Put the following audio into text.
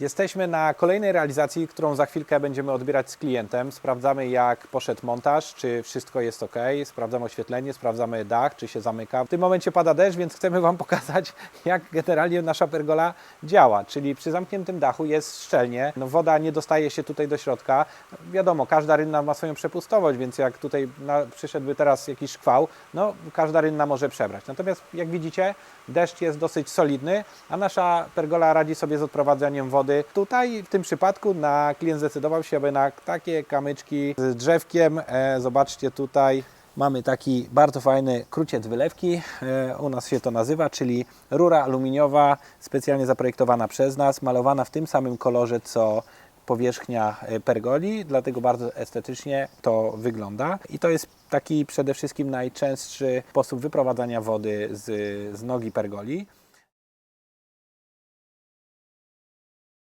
Jesteśmy na kolejnej realizacji, którą za chwilkę będziemy odbierać z klientem. Sprawdzamy, jak poszedł montaż, czy wszystko jest ok. Sprawdzamy oświetlenie, sprawdzamy dach, czy się zamyka. W tym momencie pada deszcz, więc chcemy Wam pokazać, jak generalnie nasza pergola działa. Czyli przy zamkniętym dachu jest szczelnie, no woda nie dostaje się tutaj do środka. Wiadomo, każda rynna ma swoją przepustowość, więc jak tutaj na, przyszedłby teraz jakiś szkwał, no każda rynna może przebrać. Natomiast jak widzicie, deszcz jest dosyć solidny, a nasza pergola radzi sobie z odprowadzaniem wody. Tutaj w tym przypadku na klient zdecydował się, aby na takie kamyczki z drzewkiem, e, zobaczcie tutaj, Mamy taki bardzo fajny kruciec wylewki, e, u nas się to nazywa, czyli rura aluminiowa specjalnie zaprojektowana przez nas, malowana w tym samym kolorze co powierzchnia e, pergoli, dlatego bardzo estetycznie to wygląda. I to jest taki przede wszystkim najczęstszy sposób wyprowadzania wody z, z nogi pergoli.